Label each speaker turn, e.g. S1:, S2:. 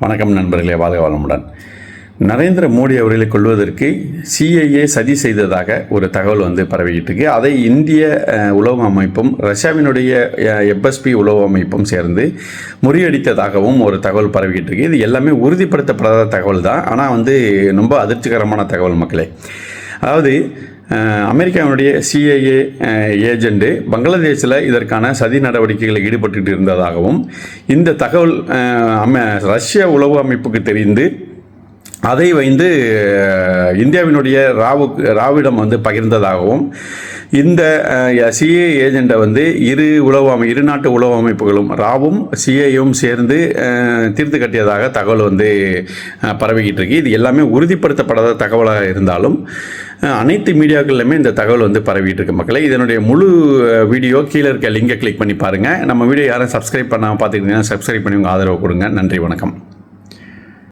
S1: வணக்கம் நண்பர்களே வாழ்க வளமுடன். நரேந்திர மோடி அவர்களை கொள்வதற்கு சிஐஏ சதி செய்ததாக ஒரு தகவல் வந்து பரவிக்கிட்டு இருக்கு. அதை இந்திய உளவு அமைப்பும் ரஷ்யாவினுடைய எப்எஸ்பி உளவு அமைப்பும் சேர்ந்து முறியடித்ததாகவும் ஒரு தகவல் பரவிக்கிட்டு இருக்கு. இது எல்லாமே உறுதிப்படுத்தப்படாத தகவல் தான். ஆனால் வந்து ரொம்ப அதிர்ச்சிகரமான தகவல் மக்களே. அதாவது அமெரிக்காவினுடைய சிஐஏ ஏஜெண்டு பங்களாதேஷில் இதற்கான சதி நடவடிக்கைகளில் ஈடுபட்டு இருந்ததாகவும் இந்த தகவல் அம ரஷ்ய உளவு அமைப்புக்கு தெரிந்து அதை வந்து இந்தியாவினுடைய ராவு ராவிடம் வந்து பகிர்ந்ததாகவும் இந்த சிஏ ஏஜெண்டை வந்து இரு உளவு அமை இரு நாட்டு உளவு அமைப்புகளும் ராவும் சிஏயும் சேர்ந்து தீர்த்து கட்டியதாக தகவல் வந்து பரவிக்கிட்டு இருக்கு. இது எல்லாமே உறுதிப்படுத்தப்படாத தகவலாக இருந்தாலும் அனைத்து மீடியாக்கள்லையுமே இந்த தகவல் வந்து பரவிட்டு இருக்கு மக்களை. இதனுடைய முழு வீடியோ கீழே இருக்க லிங்கை கிளிக் பண்ணி பாருங்கள் நம்ம வீடியோ யாரும் சப்ஸ்கிரைப் பண்ணாமல் பார்த்துக்கிட்டீங்கன்னா சப்ஸ்கிரைப் பண்ணி உங்கள் ஆதரவு கொடுங்க. நன்றி வணக்கம்.